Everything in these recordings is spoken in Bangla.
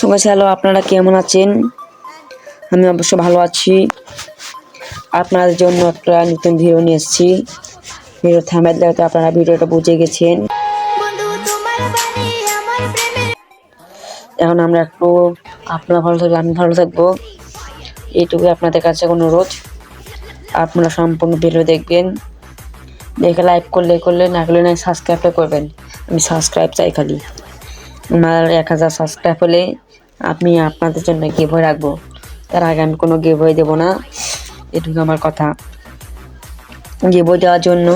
সবাই হ্যালো আপনারা কেমন আছেন? আমি অবশ্য ভালো আছি। আপনাদের জন্য একটা নতুন ভিডিও নিয়ে এসেছি। ভিডিও থামের দেখতে আপনারা ভিডিওটা বুঝে গেছেন। এখন আমরা একটু আপনারা ভালো থাকলে আমি ভালো থাকব। এইটুকু আপনাদের কাছে অনুরোধ। আপনারা সম্পূর্ণ ভিডিও দেখবেন। দেখে লাইক করলে করলে না করলে না সাবস্ক্রাইব করবেন। আমি সাবস্ক্রাইব চাই খালি। আমার এক হাজার সাবস্ক্রাইব হলে আমি আপনাদের জন্য গিভ হয়ে রাখব। তার আগে আমি কোনো গিভ হয়ে দেবো না। এটুকু আমার কথা। গিভ হয়ে দেওয়ার জন্য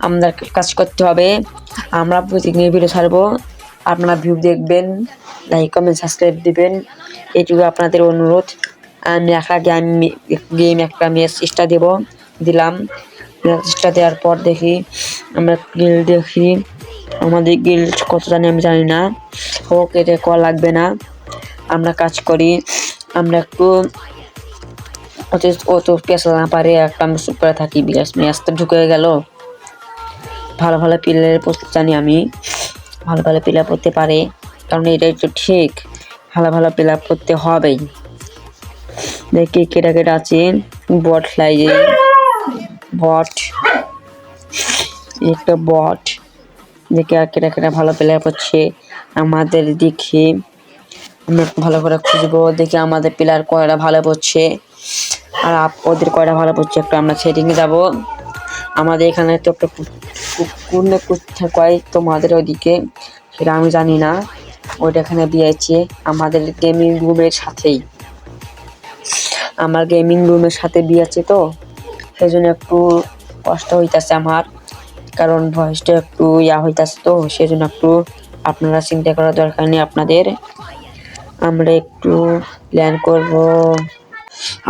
আমাদের কাজ করতে হবে। আমরা প্রতিদিনের ভিডিও ছাড়বো। আপনারা ভিউ দেখবেন লাইক কমেন্ট সাবস্ক্রাইব দিবেন। এটুকু আপনাদের অনুরোধ। আমি একটা গেম গেম একটা ম্যাচ চেষ্টা দেব। দিলাম। চেষ্টা দেওয়ার পর দেখি আমরা গিল দেখি। আমাদের গিল কত জানি আমি জানি না। এটা কল লাগবে না। আমরা কাজ করি, আমরা একটু অত পেশা না পারে, একটা আমি চুপ করে থাকি বিরাট ম্যাচ তো ঢুকে গেল। ভালো ভালো প্লেয়ারের প্রস্তুত জানি আমি, ভালো ভালো প্লেয়ার করতে পারে, কারণ এটাই তো ঠিক, ভালো ভালো প্লেয়ার করতে হবেই। দেখি কেটা কেটা আছে, বট লাইজে, বট, একটা বট, দেখে আর কেটা কেটা ভালো প্লেয়ার করছে আমাদের দেখি। আমরা ভালো করে খুঁজবো, দেখি আমাদের প্লেয়ার কয়টা ভালো পড়ছে। আর ওদের কয়টা ভালো পড়ছে একটু আমরা সেটিংয়ে যাব। আমাদের এখানে তো একটা কোন কোথায় কয় তোমাদের ওইদিকে, সেটা আমি জানি না। ওইটা এখানে দিয়েছে আমাদের গেমিং রুমের সাথেই। আমার গেমিং রুমের সাথে দিয়েছে তো সেই জন্য একটু কষ্ট হইতাছে আমার। কারণ ভয়েসটা একটু ইয়া হইতাছে তো সেই জন্য একটু আপনারা চিন্তা করার দরকার নেই আপনাদের। আমরা একটু ল্যান্ড করব।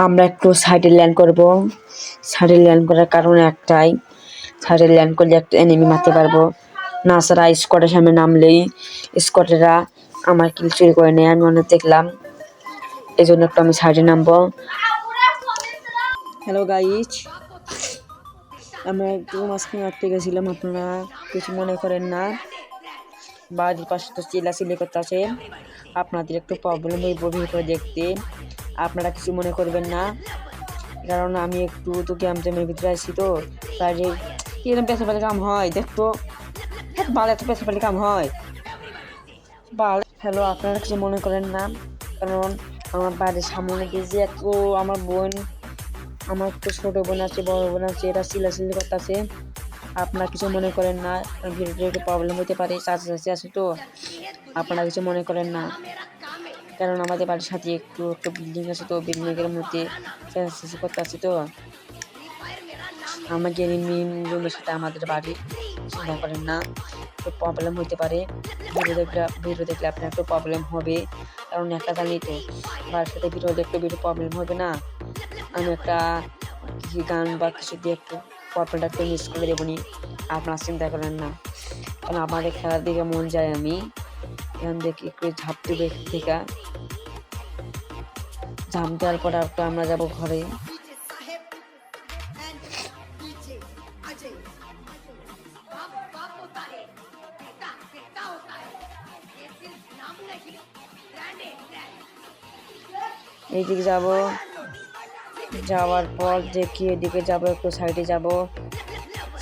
আমরা একটু সাইডে ল্যান্ড করব। সাইডে ল্যান্ড করার কারণ একটাই সাইডে ল্যান্ড করলে একটা এনিমি মারতে পারব। না সারা স্কটের সামনে নামলেই স্কটেরা আমার কিল চুরি করে নেয়। আমি অনেক দেখলাম এই জন্য একটু আমি সাইডে নামবো। হ্যালো গাইজ আমরা একটু মাঝখানে আটকে গেছিলাম, আপনারা কিছু মনে করেন না। বাড়ির পাশে তো চিল্লাচিল্লি করতে আছে আপনাদের একটু প্রবলেম হয়ে ভিডিও করে দেখতে। আপনারা কিছু মনে করবেন না। কারণ আমি একটু তো গেম টেমের ভিতরে আছি তো তাই যে পেশা পেলে কাম হয়, দেখতো। ভালো এত পেশা পেলে কাম হয়। ভালো হ্যালো, আপনারা কিছু মনে করেন না? কারণ আমার বাড়ির সামনে গেছে এত আমার বোন, আমার তো ছোটো বোন আছে, বড় বোন আছে, এরা চিল্লাচিল্লি করতেছে আপনারা কিছু মনে করেন না ভিডিওতে একটু প্রবলেম হতে পারে, চাচা চাচি আছে তো, আপনারা কিছু মনে করেন না। কারণ আমাদের বাড়ির সাথে একটু একটা বিল্ডিং আছে তো বিল্ডিংয়ের মধ্যে চেঁচাচেঁচি করতে আছে তো। আমার মেন রুমের সাথে আমাদের বাড়ি চিন্তা করেন না, একটু প্রবলেম হতে পারে। ভিডিও দেখলে ভিডিও দেখলে আপনার একটু প্রবলেম হবে, কারণ একটা জানি তো, বাড়ির সাথে ভিডিও দেখলে ভিডিও প্রবলেম হবে না। আমি একটা গান বা কিছু দিয়ে একটু একটু মিস করে দেবো নি। আপনার চিন্তা করেন না। কারণ আমাদের খেলার দিকে মন যায় আমি। এখান থেকে একটু ঝাঁপ দেবে থেকে। ঝাঁপ দেওয়ার পর আমরা যাব ঘরে। এইদিকে যাব। যাওয়ার পর দেখি এদিকে যাব, একটু সাইডে যাব।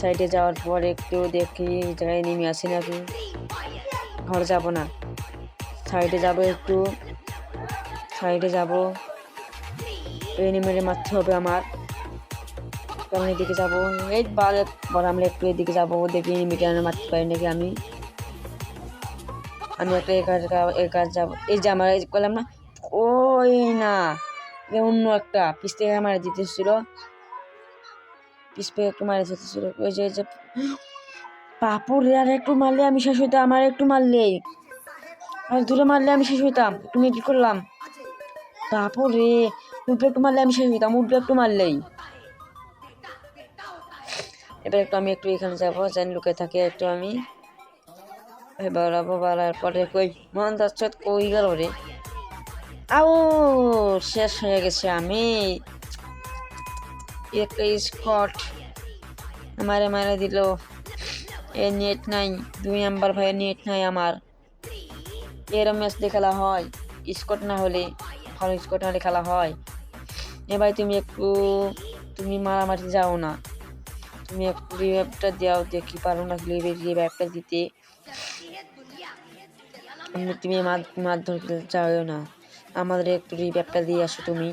সাইডে যাওয়ার পর একটু দেখি জায়গায় নেমে আসি নাকি। ঘর যাব না। সাইডে যাব একটু। সাইডে যাব। এনিমেরে মারতে হবে আমার। কারণ এদিকে যাব? এই বার আমরা একটু এদিকে যাব, দেখি এনিমিটা মারতে পারি নাকি আমি। আমি একটা একার কাজ যাব। এই যে আমার, এই বললাম না? ওই না। এ অন্য একটা পিস থেকে মারা দিতেছিল পিস থেকে একটু মারা যেতেছিল ওই যে পাপুর আর একটু মারলে আমি শেষ হইতাম, আমার একটু মারলেই আর দূরে মারলে আমি শেষ হইতাম তুমি কি করলাম। পাপুর রে উঠবে একটু মারলে আমি শেষ হইতাম উঠবে একটু মারলেই। এবার একটু আমি একটু এখানে যাব জানি লুকে থাকে একটু আমি। বেড়াবো বেড়ার পরে কই? মন যাচ্ছে কই গেল রে? আও শেষ হয়ে গেছে আমি। একটা স্কট মারে মারে দিল। এ নেট নাই, দুই নাম্বার ভাইয়ের নেট নাই আমার। এরম ম্যাচ খেলা হয়, স্কট না হলে, ভালো স্কট না হলে খেলা হয়। এ ভাই, তুমি একটু, তুমি মারামারি যাও না। তুমি একটু রিভাইভটা দাও, দেখি পারো না রিভাইভটা দিতে। তুমি- মারধর চাও না। আমাদের একটু রিভাইভটা দিয়ে আসো তুমি।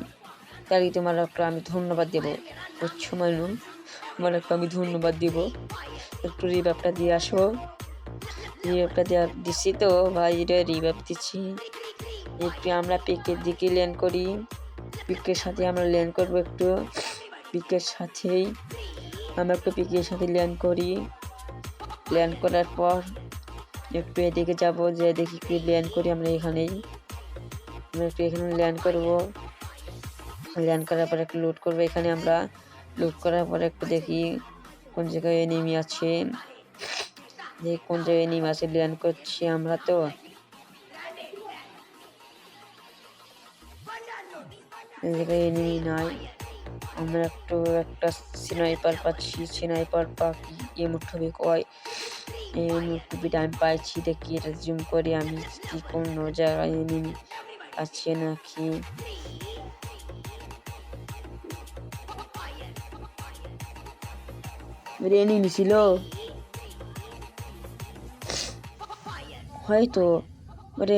তাহলে তোমার একটু আমি ধন্যবাদ দেবো, বুঝছ মাইনুল? তোমার একটু আমি ধন্যবাদ দিব। একটু রিভাইভটা দিয়ে আসো। রিভাইভটা দেওয়া দিচ্ছি তো, ভাই, এটা রিভাইভ দিচ্ছি একটু আমরা পিকের দিকে ল্যান্ড করি। পিকের সাথে আমরা ল্যান্ড করব একটু। পিকের সাথেই আমরা একটু পিকের সাথে ল্যান্ড করি। ল্যান্ড করার পর একটু এদিকে যাব, যে দেখি কি ল্যান্ড করি আমরা এখানেই। আমরা একটু এখানে ল্যান্ড করব। ল্যান্ড করার পরে একটু লুট করব। এখানে আমরা লুট করার পরে একটু দেখি কোন জায়গায় এনিমি আছে। দেখি কোন জায়গায় এনিমি আছে ল্যান্ড করছি আমরা তো। জায়গায় এনিমি নাই। আমরা একটু একটা স্নাইপার পাচ্ছি। স্নাইপার পাখি এ মুঠবি কয়। এই মুঠবিটা আমি পাইছি। দেখি এটা জুম করে আমি কি কোনো জায়গায় এনিমি আছে নাকি? এনিমি ছিল হয়তো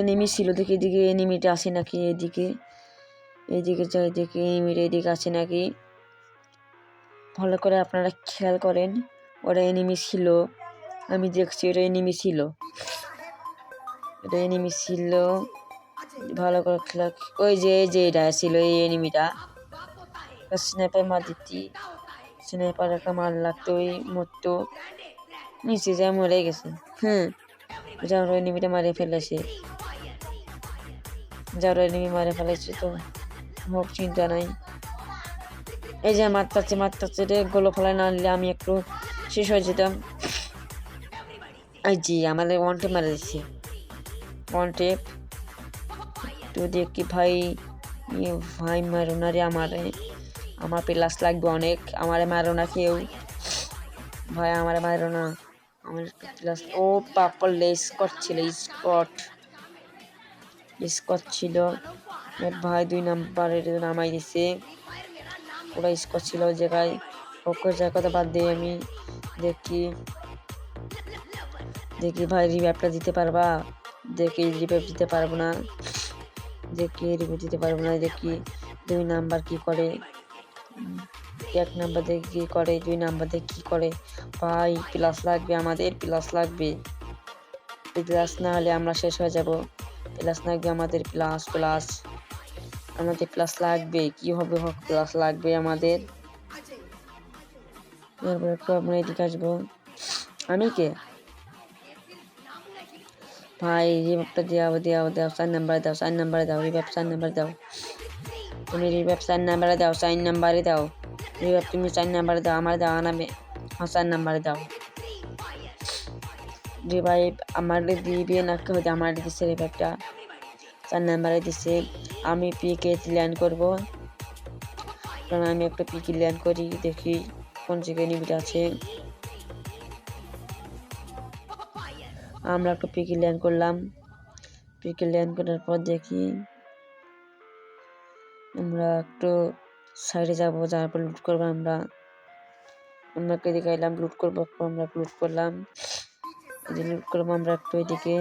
এনিমি ছিল দেখি এদিকে এনিমিটা আসে নাকি এদিকে? এইদিকে যাই, দেখি এনিমিটা এদিকে আছে নাকি? ভালো করে আপনারা খেয়াল করেন, ওরা এনিমি ছিল। আমি দেখছি ওটা এনিমি ছিল। এটা এনিমি ছিল। ভালো করে খেলা ওই যে এই যে এটা ছিল এই এনিমিটা। স্ন্যাপার মার দিতি স্ন্যাপার একটা মার লাগতো ওই মরতো। নিচে যা মরে গেছে। হ্যাঁ যার ওই এনিমিটা মারে ফেলেছে। যার এনিমি মারে ফেলেছে তো হোক চিন্তা নাই। এই যে মারতাচ্ছে মারতাচ্ছে রে গোলো ফেলায় না আনলে আমি একটু শেষ হয়ে যেতাম। এই জি আমাদের ওয়ান টেপ মারা দিচ্ছে ওয়ান টেপ তো দেখি ভাই ই ভাই মারো না রে আমারে, আমার প্লাস লাগবে অনেক। আমারে মারো না কেউ? ভাই আমারে মারো না আমার একটু প্লাস, ও পাপল স্কট ছিল, স্কট। স্কট ছিল ভাই দুই নাম্বারের নামাই দিছে। ওরা স্কট ছিল জায়গায়। ওকে জায়গা কথা বাদ দিয়ে আমি। দেখি দেখি ভাই রিভাইভটা দিতে পারবা? দেখি রিভাইভ দিতে পারব না। দেখি রিভাইভ দিতে পারব না দেখি দুই নাম্বার কি করে এক নাম্বার দিয়ে কি করে, দুই নাম্বার দিয়ে কি করে, ভাই প্লাস লাগবে আমাদের প্লাস লাগবে প্লাস না হলে আমরা শেষ হয়ে যাব প্লাস লাগবে আমাদের প্লাস প্লাস আমাদের প্লাস লাগবে, কি হবে, হোক প্লাস লাগবে আমাদের। এরপর একটু আমরা এদিকে আসব? আমি কে? ভাই রিভাবটা দেওয়া দেওয়া দাও চার নাম্বারে দাও চার নাম্বারে দাও রিভাব চার নাম্বারে দাও। তুমি রিভাব চার নাম্বারে দাও চার নাম্বারে দাও। রিভাব তুমি চার নাম্বারে দাও, আমার দাও হ্যাঁ চার নাম্বারে দাও। রিভাইভ আমার দিবে না কেউ আমার দিচ্ছে রিভাইভটা চার নাম্বারে দিচ্ছে আমি পিকে ল্যান্ড করব। কারণ আমি একটা পিকে ল্যান্ড করি, দেখি কোন জায়গায় নিবিটা আছে। আমরা একটা পিকে ল্যান্ড করলাম। পিকে ল্যান্ড করার পর দেখি আমরা একটু সাইডে যাব, যাওয়ার পর লুট করব আমরা। আমরা একটু এদিকে এলাম লুট করব আমরা লুট করলাম। লুট করব আমরা একটু এদিকে।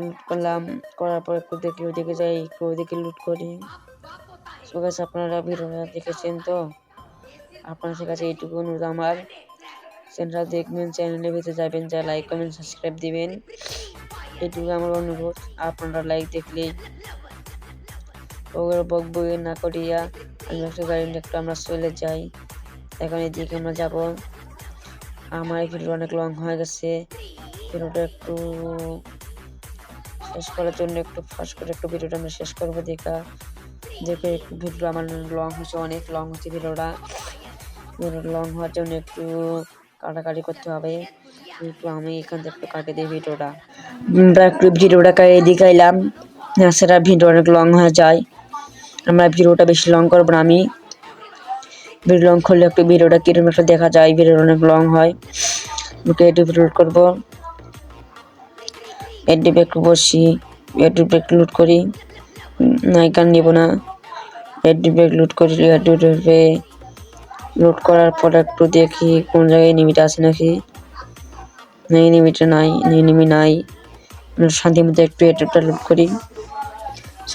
লুট করলাম, করার পর একটু দেখি, ওইদিকে যাই, একটু ওইদিকে লুট করি। সো আপনারা ভিডিওটা দেখেছেন তো? আপনাদের কাছে এইটুকু অনুরোধ আমার। চ্যানেলটা দেখবেন চ্যানেলের ভিতরে যাবেন, যা লাইক কমেন্ট সাবস্ক্রাইব দিবেন। এইটুকু আমার অনুরোধ, আপনারা লাইক দেখলেই ওগুলো বক বই না করিয়া আমি একটা গাড়ি একটু আমরা চলে যাই। এখন এদিকে আমরা যাব। আমার এই ভিডিও অনেক লং হয়ে গেছে। ভিডিওটা একটু শেষ করার জন্য একটু ফাস্ট করে একটু ভিডিওটা আমরা শেষ করব দেখা। দেখে একটু ভিডিও আমার লং হচ্ছে অনেক লং হচ্ছে ভিডিওটা ভিডিওটা লং হওয়ার জন্য একটু কাটাকাটি করতে হবে। একটু আমি এখান থেকে একটু কাটে দিই ভিডিওটা। আমরা একটু ভিডিওটা এদিকে এলাম সেটা ভিডিও অনেক লং হয়ে যায়। আমরা ভিডিওটা বেশি লং করব না আমি। ভিডিও লং করলে একটু ভিডিওটা কীরকম একটা দেখা যায়, ভিডিও অনেক লং হয়। ওকে, এটু ভিডিও করব। এডিপে একটু বসি। এডিপে একটু লুট করি। নাইকার নিব না। এডি ব্যাগ লুট করি এডি উঠবে লুট করার পর একটু দেখি কোন জায়গায় এনিমিটা আছে নাকি। না এনিমিটা নাই এনিমি নাই। শান্তি মতো একটু এটুপটা লুট করি।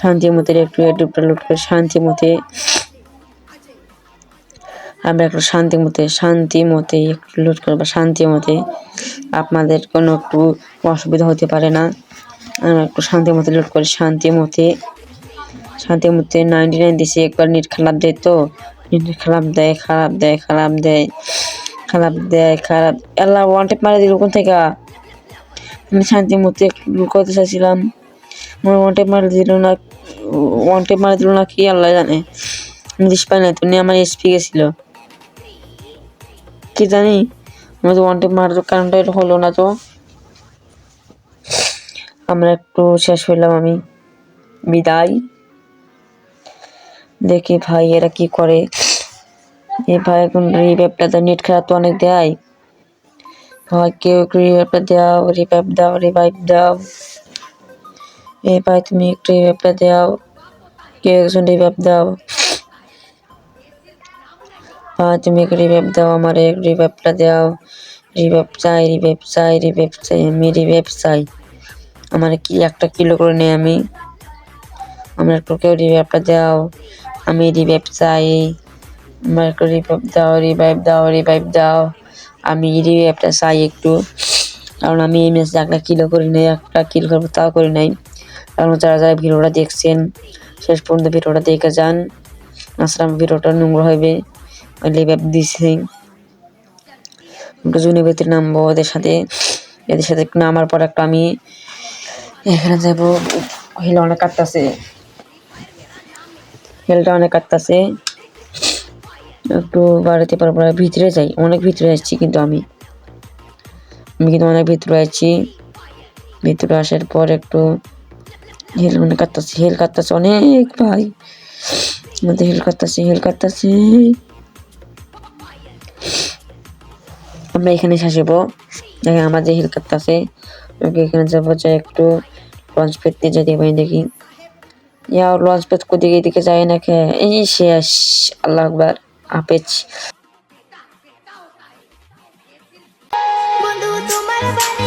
শান্তি মতো একটু এটুপটা লুট করি শান্তি মতে আমরা একটু শান্তি মতে শান্তি মতে একটু লুট করব শান্তি মতে আপনাদের কোনো একটু অসুবিধা হতে পারে না। আমরা একটু শান্তি মতে লুট করি শান্তি মতে শান্তি মতে নাইনটি নাইন দিছি, একবার নেট খারাপ দেয় নেট খারাপ দেয় খারাপ দেয় খারাপ দেয় খারাপ দেয়, খারাপ। আল্লাহ টেপ মারা দিল কোন থেকে? আমি শান্তি একটু করতে চাইছিলাম। আমার ওয়ান টেপ মারা দিল না ওয়ান টেপ মারা দিল না কি আল্লাহ জানে। ইংলিশ পাই না তুমি আমার এসপি গেছিল। কি জানি? আমি তো ওয়ান টেপ মারার কারণটা এটা হলো না তো। আমরা একটু শেষ হইলাম আমি। বিদায়। দেখি ভাই, এরা কি করে? এ ভাই, এখন রিভাইভটা তো নেট খারাপ তো অনেক দেয়। ভাই, কেউ একটু রিভাইভটা দাও রিভাইভ দাও রিভাইভ দাও। এ ভাই, তুমি একটু রিভাইভটা দাও, কেউ একজন রিভাইভ দাও। ভাই, তুমি একটু রিভাইভ দাও আমার রিভাইভটা দাও। রিভাইভ চাই রিভাইভ চাই রিভাইভ চাই, আমি রিভাইভ চাই। আমার কি একটা কিলো করে নেই আমি? আমার একটু কেউ রিভাইভটা দাও। আমি রিভাইভ চাই। আমার রিভাইভ দাও রিভাইভ দাও রিভাইভ দাও। আমি রিভাইভটা চাই একটু। কারণ আমি এই ম্যাচে একটা কিলো করি নাই, একটা কিল করব তাও করি নাই। কারণ যারা যারা ভিডিওটা দেখছেন, শেষ পর্যন্ত ভিডিওটা দেখে যান। আসলে আমার ভিডিওটা নোংরা হবে রিভাইভ দিছি। জুনি ভিতরে নামবো ওদের সাথে। এদের সাথে নামার পর একটা আমি এখানে যাব। হিল অনেক কাটতেছে। হিলটা অনেক কাটতেছে। একটু বাড়াতে পারব না, ভিতরে যাই, অনেক ভিতরে যাচ্ছি কিন্তু আমি। আমি কিন্তু অনেক ভিতরে আছি। ভিতরে আসার পর একটু হেল অনেক কাটতেছে, হেল কাটতেছে অনেক ভাই। আমাদের হেল কাটতেছে হেল কাটতেছে। আমরা এখানে শাসবো আমাদের হেল কাটতেছে। ওকে এখানে যাব যে একটু লঞ্চ পেতে পারি দেখি। লঞ্চ Ya কো দিকে দিকে যায় নাকি এই শেষ আল্লাহ আকবার আপেচ বন্ধু তোমার